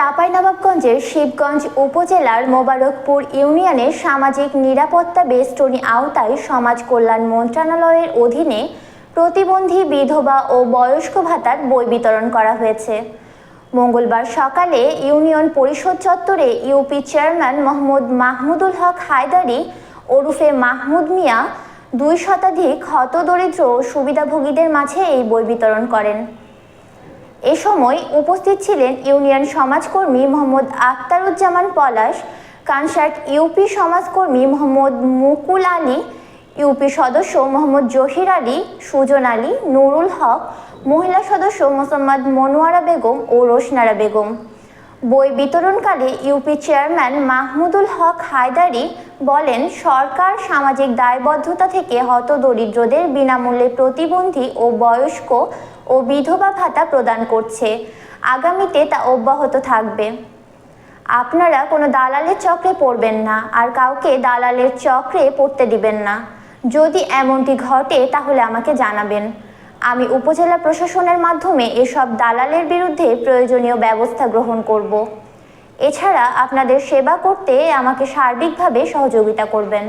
চাঁপাইনবাবগঞ্জের শিবগঞ্জ উপজেলার মোবারকপুর ইউনিয়নের সামাজিক নিরাপত্তা বেষ্টনী আওতায় সমাজ কল্যাণ মন্ত্রণালয়ের অধীনে প্রতিবন্ধী বিধবা ও বয়স্ক ভাতার বই বিতরণ করা হয়েছে। মঙ্গলবার সকালে ইউনিয়ন পরিষদ চত্বরে ইউপি চেয়ারম্যান মোহাম্মদ মাহমুদুল হক হায়দারি ওরফে মাহমুদ মিয়া দুই শতাধিক হতদরিদ্র ও সুবিধাভোগীদের মাঝে এই বই বিতরণ করেন। এ সময় উপস্থিত ছিলেন ইউনিয়ন সমাজকর্মী মোহাম্মদ আক্তারুজ্জামান পলাশ, কানসার্ট ইউপি সমাজকর্মী মোহাম্মদ মুকুল আলী, ইউপি সদস্য মোহাম্মদ জহির আলী, সুজন আলী, নুরুল হক, মহিলা সদস্য মোসাম্মদ মনোয়ারা বেগম ও রোশনারা বেগম। বই বিতরণকালে ইউপি চেয়ারম্যান মাহমুদুল হক হায়দারি বলেন, সরকার সামাজিক দায়বদ্ধতা থেকে হতদরিদ্রদের বিনামূল্যে প্রতিবন্ধী ও বয়স্ক ও বিধবা ভাতা প্রদান করছে। আগামীতে তা অব্যাহত থাকবে। আপনারা কোনো দালালের চক্রে পড়বেন না আর কাউকে দালালের চক্রে পড়তে দিবেন না। যদি এমনটি ঘটে, তাহলে আমাকে জানাবেন। আমি উপজেলা প্রশাসনের মাধ্যমে এসব দালালের বিরুদ্ধে প্রয়োজনীয় ব্যবস্থা গ্রহণ করব। এছাড়া আপনাদের সেবা করতে আমাকে সার্বিকভাবে সহযোগিতা করবেন।